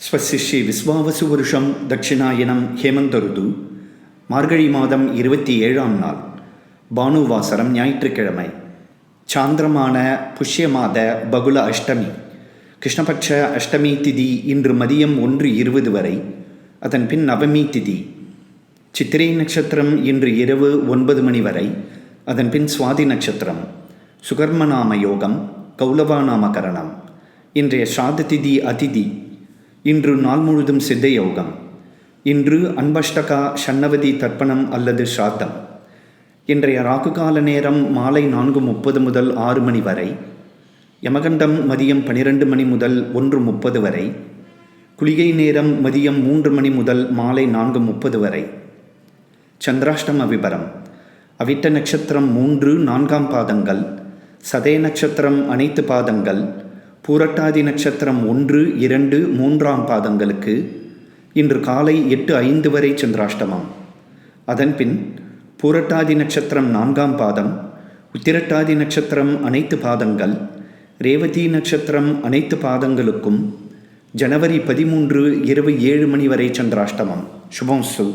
ஸ்வஸ்ய ஸ்ரீ விஸ்வாவசு வருஷம் தட்சிணாயனம் ஹேமந்த ருது மார்கழி மாதம் இருபத்தி ஏழாம் நாள் பானுவாசரம் ஞாயிற்றுக்கிழமை சாந்திரமான புஷ்ய மாத பகுல அஷ்டமி கிருஷ்ணபட்ச அஷ்டமி திதி இன்று மதியம் ஒன்று இருபது வரை அதன் பின் நவமி திதி சித்திரை நட்சத்திரம் இன்று இரவு ஒன்பது மணி வரை அதன் பின் சுவாதி நட்சத்திரம் சுகர்மநாம யோகம் கௌலவா நாமகரணம் இன்றைய சாத திதி அதிதி இன்று நாள் முழுதும் சித்த யோகம் இன்று அன்பஷ்டகா ஷண்ணவதி தர்ப்பணம் அல்லது ஸ்ராத்தம் இன்றைய ராகுகால நேரம் மாலை நான்கு முப்பது முதல் ஆறு மணி வரை. யமகண்டம் மதியம் பனிரெண்டு மணி முதல் ஒன்று முப்பது வரை. குளிகை நேரம் மதியம் மூன்று மணி முதல் மாலை நான்கு முப்பது வரை. சந்திராஷ்டம விபரம். அவிட்ட நட்சத்திரம் மூன்று நான்காம் பாதங்கள். சதய நட்சத்திரம் அனைத்து பாதங்கள். பூரட்டாதி நட்சத்திரம் ஒன்று இரண்டு மூன்றாம் பாதங்களுக்கு இன்று காலை எட்டு ஐந்து வரை சந்திராஷ்டமம். அதன்பின் பூரட்டாதி நட்சத்திரம் நான்காம் பாதம் உத்திரட்டாதி நட்சத்திரம் அனைத்து பாதங்கள் ரேவதி நட்சத்திரம் அனைத்து பாதங்களுக்கும் ஜனவரி பதிமூன்று இரவு ஏழு மணி வரை சந்திராஷ்டமம். சுபம் சு